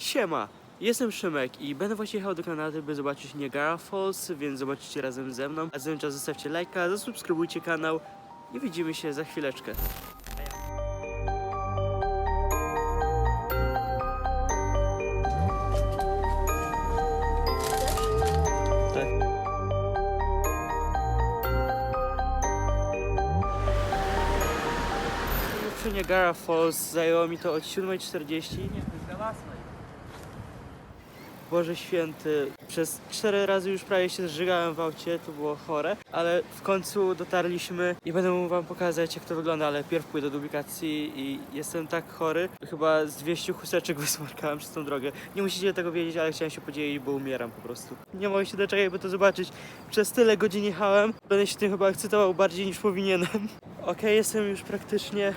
Siema, jestem Szymek i będę właśnie jechał do Kanady, by zobaczyć Niagara Falls, więc zobaczycie razem ze mną. A tym czasie zostawcie lajka, zasubskrybujcie kanał i widzimy się za chwileczkę. Tak. Niagara Falls zajęło mi to od 7.40. Boże święty, przez cztery razy już prawie się zżygałem w aucie, to było chore, ale w końcu dotarliśmy i będę wam pokazać jak to wygląda, ale pierw pójdę do publikacji i jestem tak chory, chyba z 200 chusteczek wysmarkałem przez tą drogę. Nie musicie tego wiedzieć, ale chciałem się podzielić, bo umieram po prostu. Nie mogę się doczekać, by to zobaczyć. Przez tyle godzin jechałem, będę się tym chyba ekscytował bardziej niż powinienem. Okej, jestem już praktycznie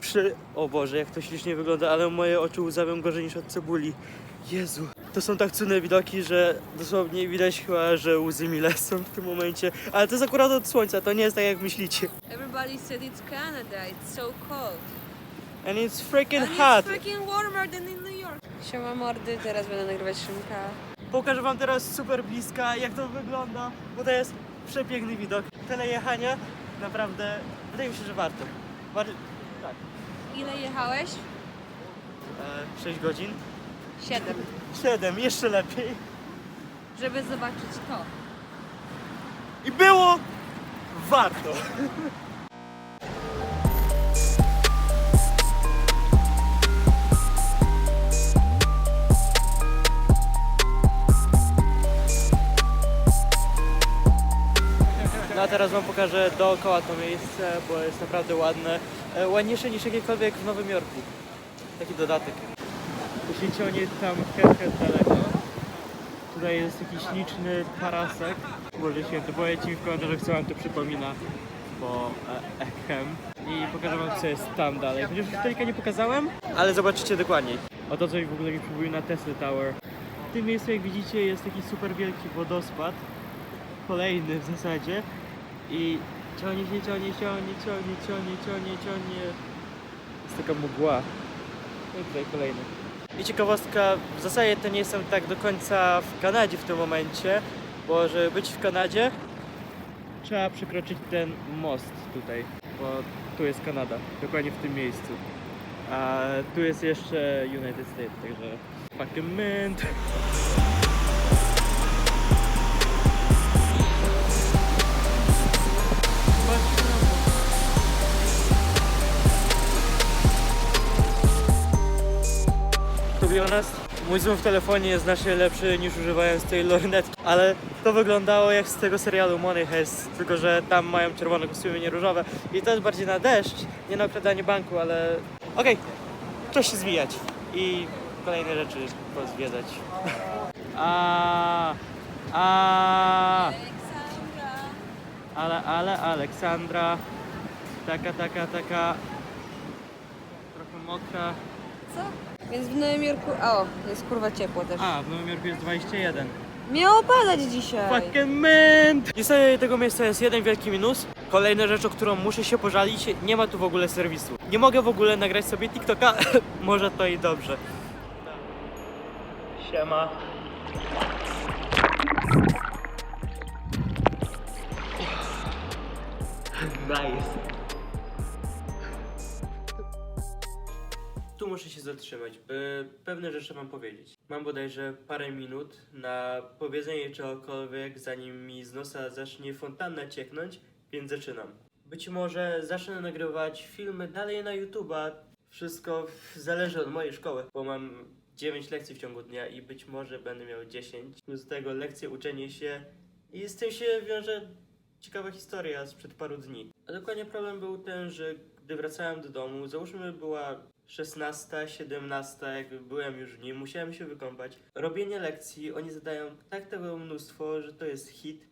przy... O Boże, jak to ślicznie wygląda, ale moje oczy łzawią gorzej niż od cebuli. Jezu. To są tak cudne widoki, że dosłownie widać chyba, że łzy mi lecą w tym momencie. Ale to jest akurat od słońca, to nie jest tak jak myślicie. Everybody said it's Canada. It's so cold. And it's freaking And hot. it's freaking warmer than in New York. Siema mordy, teraz będę nagrywać Szymka. Pokażę wam teraz super bliska, jak to wygląda, bo to jest przepiękny widok. Tyle jechania, naprawdę, wydaje mi się, że warto. War... Tak. Ile jechałeś? E, 6 godzin. Siedem. 7, jeszcze lepiej. Żeby zobaczyć to. I było warto. No a teraz wam pokażę dookoła to miejsce, bo jest naprawdę ładne. E, Ładniejsze niż jakiekolwiek w Nowym Jorku. Taki dodatek. Usięcie tam het, het daleko. Tutaj jest jakiś liczny tarasek. Boże święty, powiedzcie mi w komentarzach, co wam to przypomina, bo e, echem. I pokażę wam, co jest tam dalej. Chociaż już tutaj nie pokazałem, ale zobaczycie dokładniej. Oto coś w ogóle mi przypomina Tesla Tower. W tym miejscu, jak widzicie, jest taki super wielki wodospad. Kolejny w zasadzie. I ciągnie się, ciągnie, ciągnie, ciągnie, ciągnie, ciągnie, ciągnie. Jest taka mgła. I tutaj kolejny. I ciekawostka, w zasadzie to nie jestem tak do końca w Kanadzie w tym momencie, bo żeby być w Kanadzie trzeba przekroczyć ten most tutaj, bo tu jest Kanada, dokładnie w tym miejscu. A tu jest jeszcze United States, także fucking mint. Honest, mój zoom w telefonie jest znacznie lepszy niż używając tej lornetki, ale to wyglądało jak z tego serialu Money Heist, tylko że tam mają czerwone kostiumy, nie różowe. I to jest bardziej na deszcz, nie na okradanie banku, ale okej, czas się zwijać. I kolejne rzeczy pozwiedzać. A, a, ale, ale, Aleksandra, taka, taka, taka, trochę mokra. Co? Więc w Nowym Jorku... O, jest kurwa ciepło też. A, w Nowym Jorku jest 21. Miało padać dzisiaj. Fucking mint! Niestety tego miejsca jest jeden wielki minus. Kolejna rzecz, o którą muszę się pożalić, nie ma tu w ogóle serwisu. Nie mogę w ogóle nagrać sobie TikToka, może to i dobrze. Siema. Nice. Tu muszę się zatrzymać, by pewne rzeczy wam powiedzieć. Mam bodajże parę minut na powiedzenie czegokolwiek, zanim mi z nosa zacznie fontanna cieknąć, więc zaczynam. Być może zacznę nagrywać filmy dalej na YouTube'a. Wszystko zależy od mojej szkoły, bo mam 9 lekcji w ciągu dnia i być może będę miał 10. Plus do tego lekcje, uczenie się i z tym się wiąże ciekawa historia sprzed paru dni. A dokładnie problem był ten, że gdy wracałem do domu, załóżmy była 16, 17, jakby byłem już w nim, musiałem się wykąpać. Robienie lekcji, oni zadają tak tego mnóstwo, że to jest hit.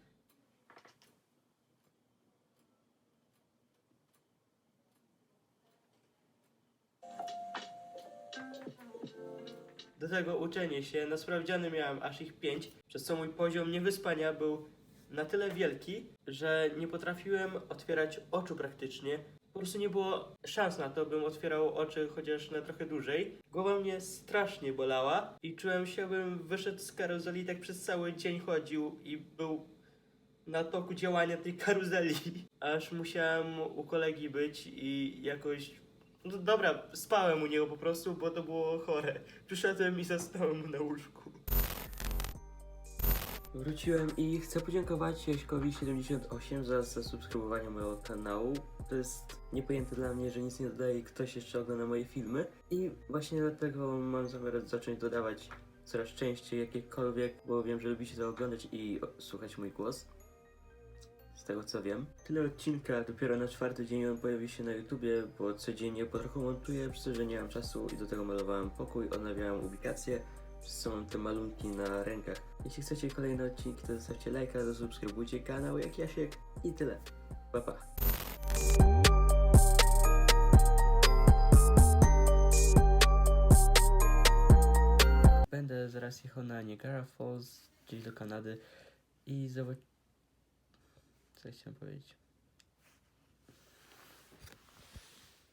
Do tego uczenie się, na sprawdziany miałem aż ich 5, przez co mój poziom niewyspania był na tyle wielki, że nie potrafiłem otwierać oczu praktycznie po prostu nie było szans na to, bym otwierał oczy chociaż na trochę dłużej. Głowa mnie strasznie bolała i czułem się, bym wyszedł z karuzeli tak przez cały dzień chodził i był na toku działania tej karuzeli. Aż musiałem u kolegi być i jakoś... No dobra, spałem u niego po prostu, bo to było chore. Przyszedłem i zasnąłem na łóżku. Wróciłem i chcę podziękować Jaśkowi78 za zasubskrybowanie mojego kanału. To jest niepojęte dla mnie, że nic nie dodaje i ktoś jeszcze ogląda moje filmy. I właśnie dlatego mam zamiar zacząć dodawać coraz częściej jakiekolwiek, bo wiem, że lubicie to oglądać i słuchać mój głos. Z tego co wiem. Tyle odcinka, dopiero na czwarty dzień on pojawi się na YouTubie, bo codziennie po trochu montuję, przez to, że nie mam czasu i do tego malowałem pokój, odnawiałem ubikację, przez co mam te malunki na rękach. Jeśli chcecie kolejne odcinki, to zostawcie lajka, zasubskrybujcie kanał jak Jasiek i tyle. Pa pa. Będę zaraz jechał na Niagara Falls, gdzieś do Kanady i zobacz... Co chciałem powiedzieć?